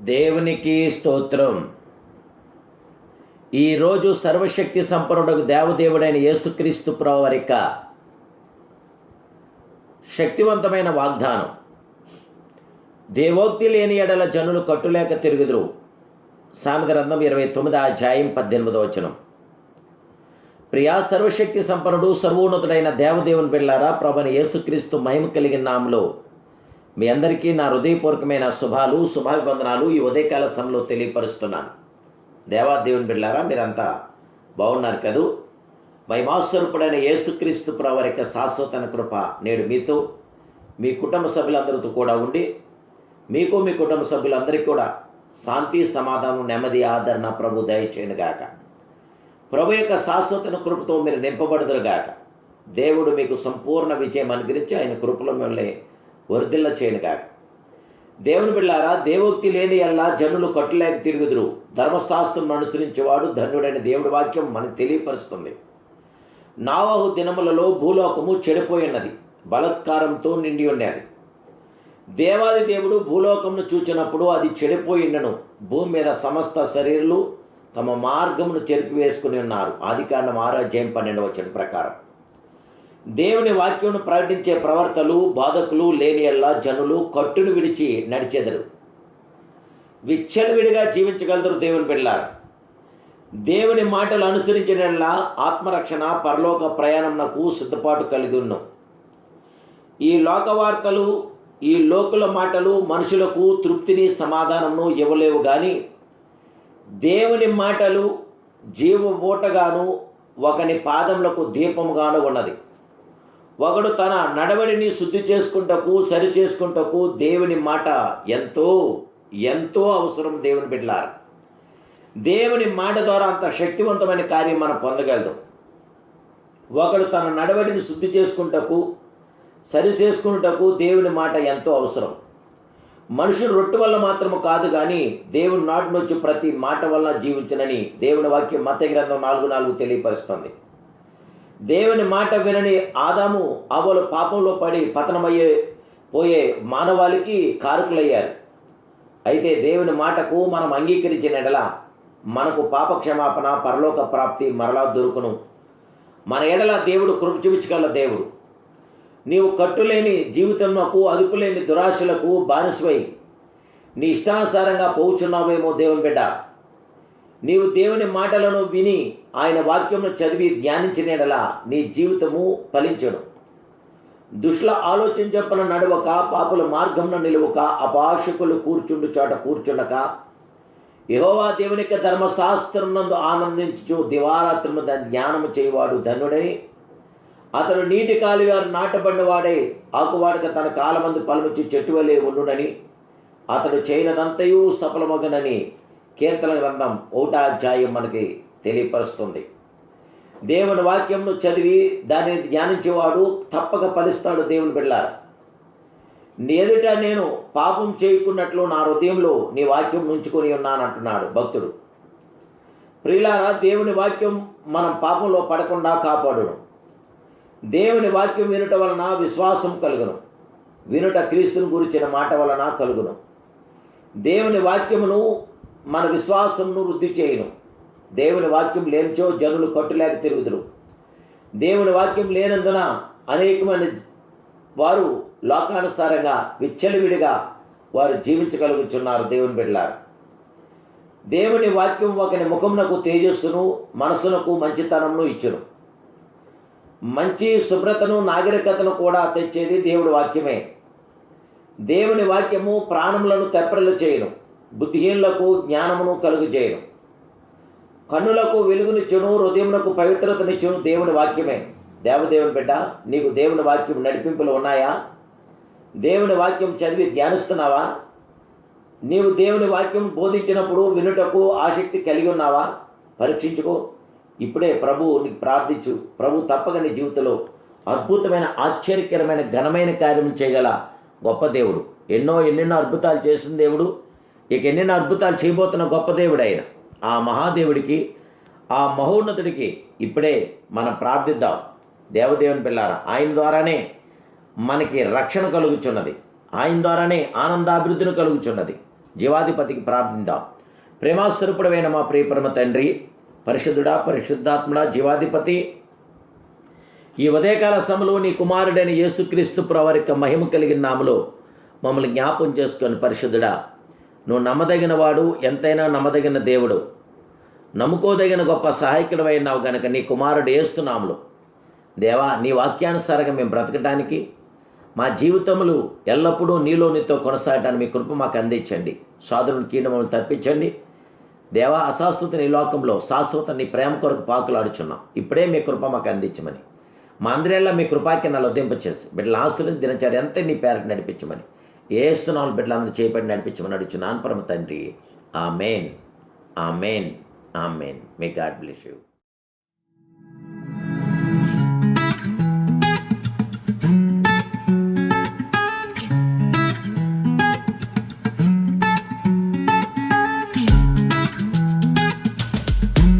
దేవునికి స్తోత్రం. ఈరోజు సర్వశక్తి సంపన్నుడకు దేవదేవుడైన యేసుక్రీస్తు ప్రవరిక శక్తివంతమైన వాగ్దానం. దేవోక్తి లేని ఎడల జనులు కట్టులేక తిరుగుదురు. సామెత గ్రంథం ఇరవై తొమ్మిది అధ్యాయం పద్దెనిమిదో వచనం. ప్రియా సర్వశక్తి సంపన్నుడు సర్వోన్నతుడైన దేవదేవుని బిళ్ళారా ప్రభుని యేసుక్రీస్తు మహిమ కలిగిన నామలో మీ అందరికీ నా హృదయపూర్వకమైన శుభాలు శుభాభివందనాలు ఈ ఉదయకాల సమయంలో తెలియపరుస్తున్నాను. దేవాదేవుని బిళ్ళారా మీరంతా బాగున్నారు కదూ? మహిమాస్వరూపుడైన యేసుక్రీస్తు ప్రవరిక శాశ్వతన కృప నేడు మీతో మీ కుటుంబ సభ్యులందరితో కూడా ఉండి మీకు మీ కుటుంబ సభ్యులందరికీ కూడా శాంతి సమాధానం నెమ్మది ఆదరణ ప్రభు దయచేయనుగాక ప్రభు యొక్క శాశ్వతన కృపతో మీరు నింపబడుదురుగాక దేవుడు మీకు సంపూర్ణ విజయం అనుగ్రహించి ఆయన కృపలో మిమ్మల్ని వర్ధిల్ల చేయనుగాక దేవుని బిళ్ళారా దేవోక్తి లేని ఎల్లా జనులు కట్టులేక తిరుగుదురు. ధర్మశాస్త్రం అనుసరించేవాడు ధన్యుడైన దేవుడి వాక్యం మనకు తెలియపరుస్తుంది. నావహు దినములలో భూలోకము చెడిపోయినది బలత్కారంతో నిండి ఉన్నది దేవాది దేవుడు భూలోకమును చూచినప్పుడు అది చెడిపోయిండను. భూమి మీద సమస్త శరీరులు తమ మార్గమును చెరిపివేసుకుని ఉన్నారు. ఆదికాండం ఆరో అధ్యాయం పన్నెండు వచ్చిన ప్రకారం. దేవుని వాక్యమును ప్రకటించే ప్రవర్తలు బాధకులు లేని ఎల్లా జనులు కట్టును విడిచి నడిచెదరు. విచ్చలవిడిగా జీవించగలరు దేవుని బిడ్డలారా. దేవుని మాటలు అనుసరించిన ఆత్మరక్షణ పరలోక ప్రయాణంనకు సిద్ధపాటు కలిగి ఉన్నాం. ఈ లోక వార్తలు ఈ లోకుల మాటలు మనుషులకు తృప్తిని సమాధానమును ఇవ్వలేవు కానీ దేవుని మాటలు జీవ ఊటగాను ఒకని పాదములకు దీపముగాను ఉన్నది. ఒకడు తన నడవడిని శుద్ధి చేసుకుంటకు సరి చేసుకుంటకు దేవుని మాట ఎంతో ఎంతో అవసరం దేవుని బిడ్డలారు. దేవుని మాట ద్వారా అంత శక్తివంతమైన కార్యం మనం పొందగలదు. ఒకడు తన నడవడిని శుద్ధి చేసుకుంటకు సరి చేసుకున్నటకు దేవుని మాట ఎంతో అవసరం. మనుషులు రొట్టె వల్ల మాత్రము కాదు కానీ దేవుని నాటి నుంచి ప్రతి మాట వల్ల జీవించనని దేవుని వాక్యం మత గ్రంథం నాలుగు నాలుగు తెలియపరుస్తుంది. దేవుని మాట వినని ఆదాము అవలు పాపంలో పడి పతనమయ్యే పోయే మానవాళికి కారకులయ్యారు. అయితే దేవుని మాటకు మనం అంగీకరించిన ఎడల మనకు పాప క్షమాపణ పరలోక ప్రాప్తి మరలా దొరుకును. మన ఎడల దేవుడు కృప చూపించగల దేవుడు. నీవు కట్టులేని జీవితంకు అదుపులేని దురాశలకు బానిసవై. నీ ఇష్టానుసారంగా పోచున్నావేమో దేవుని బిడ్డ. నీవు దేవుని మాటలను విని ఆయన వాక్యమును చదివి ధ్యానించినలా నీ జీవితము ఫలించడు దుష్ల ఆలోచన చెప్పన నడవక పాపుల మార్గంలో నిలువక అపాషకులు కూర్చుండు చోట కూర్చుండక యహోవా దేవుని యొక్క ధర్మశాస్త్రం నందు ఆనందించు దివారాత్రము దాని ధ్యానము చేయవాడు ధనుడని అతడు నీటి కాలుగారు నాటబడినవాడే ఆకువాడక తన కాలమందు పలమిచ్చి చెట్టు వలె ఉండునని. అతడు చేయనదంతయూ సఫలమగనని. కీర్తన గ్రంథం ఓటాధ్యాయం మనకి తెలియపరుస్తుంది. దేవుని వాక్యంను చదివి దానిని ధ్యానించేవాడు తప్పక ఫలిస్తాడు దేవుని బిడ్డారు నీ ఎదుట నేను పాపం చేయకున్నట్లు నా హృదయంలో నీ వాక్యం ఉంచుకొని ఉన్నానంటున్నాడు భక్తుడు. ప్రియులారా దేవుని వాక్యం మనం పాపంలో పడకుండా కాపాడును. దేవుని వాక్యం వినుట వలన విశ్వాసం కలుగును. వినుట క్రీస్తుని గురించిన మాట వలన కలుగును. దేవుని వాక్యమును మన విశ్వాసంను వృద్ధి చేయను. దేవుని వాక్యం లేనిచో జనులు కట్టులేక తిరుగుదురు. దేవుని వాక్యం లేనందున అనేకమైన వారు లోకానుసారంగా విచ్చలవిడిగా వారు జీవించగలుగుతున్నారు దేవుని బిడ్డలారు. దేవుని వాక్యం ఒకని ముఖమునకు తేజస్సును మనసునకు మంచితనమును ఇచ్చును. మంచి శుభ్రతను నాగరికతను కూడా తెచ్చేది దేవుడి వాక్యమే. దేవుని వాక్యము ప్రాణములను తెప్పరలు చేయను. బుద్ధిహీనులకు జ్ఞానమును కలుగజేయడం చేయను కన్నులకు వెలుగునిచ్చును హృదయమునకు పవిత్రతనిచ్చును దేవుని వాక్యమే. దేవదేవుని బిడ్డ నీకు దేవుని వాక్యం నడిపింపులు ఉన్నాయా? దేవుని వాక్యం చదివి ధ్యానిస్తున్నావా? నీవు దేవుని వాక్యం బోధించినప్పుడు వినుటకు ఆసక్తి కలిగి ఉన్నావా? పరీక్షించుకో. ఇప్పుడే ప్రభు నీకు ప్రార్థించు. ప్రభు తప్పక నీ జీవితంలో అద్భుతమైన ఆశ్చర్యకరమైన ఘనమైన కార్యం చేయగల గొప్ప దేవుడు. ఎన్నో ఎన్నెన్నో అద్భుతాలు చేసిన దేవుడు. ఇక ఎన్నెన్నో అద్భుతాలు చేయబోతున్న గొప్ప దేవుడు ఆయన ఆ మహాదేవుడికి ఆ మహోన్నతుడికి ఇప్పుడే మనం ప్రార్థిద్దాం. దేవదేవుని పిల్లారా ఆయన ద్వారానే మనకి రక్షణ కలుగుచున్నది. ఆయన ద్వారానే ఆనందాభివృద్ధిని కలుగుచున్నది. జీవాధిపతికి ప్రార్థిద్దాం. ప్రేమాస్వరూపుడమైన మా ప్రియపరమ తండ్రి పరిశుద్ధుడా పరిశుద్ధాత్ముడా జీవాధిపతి ఈ ఉదయకాల సమయంలో నీ కుమారుడైన యేసుక్రీస్తు ప్రవరిక మహిమ కలిగిన నామలో మమ్మల్ని జ్ఞాపం చేసుకొని పరిశుద్ధుడా నువ్వు నమ్మదగిన వాడు ఎంతైనా నమ్మదగిన దేవుడు. నమ్ముకోదగిన గొప్ప సహాయకుడమైనావు గనుక నీ కుమారుడు ఏస్తున్నాములు దేవా నీ వాక్యానుసారంగా మేము బ్రతకడానికి మా జీవితములు ఎల్లప్పుడూ నీలో నీతో కొనసాగడానికి మీ కృప మాకు అందించండి. సాధులను కీడములు తప్పించండి. దేవా అశాశ్వత నీ లోకంలో శాశ్వత నీ ప్రేమ కొరకు పాకులాడుచున్నాం. ఇప్పుడే మీ కృప మాకు అందించమని. మా అందరిలో మీ కృపాకి నన్ను బిడ్డల ఆస్తులను దినచర్య ఎంత నీ పేరకు నడిపించమని. ఏస్తున్నాను బిడ్డలందరూ చేపట్టి నడిపించమని అడుగుచున్నాను పరమ తండ్రి. ఆ మెయిన్ ఆ మెయిన్ ఆ main may God bless you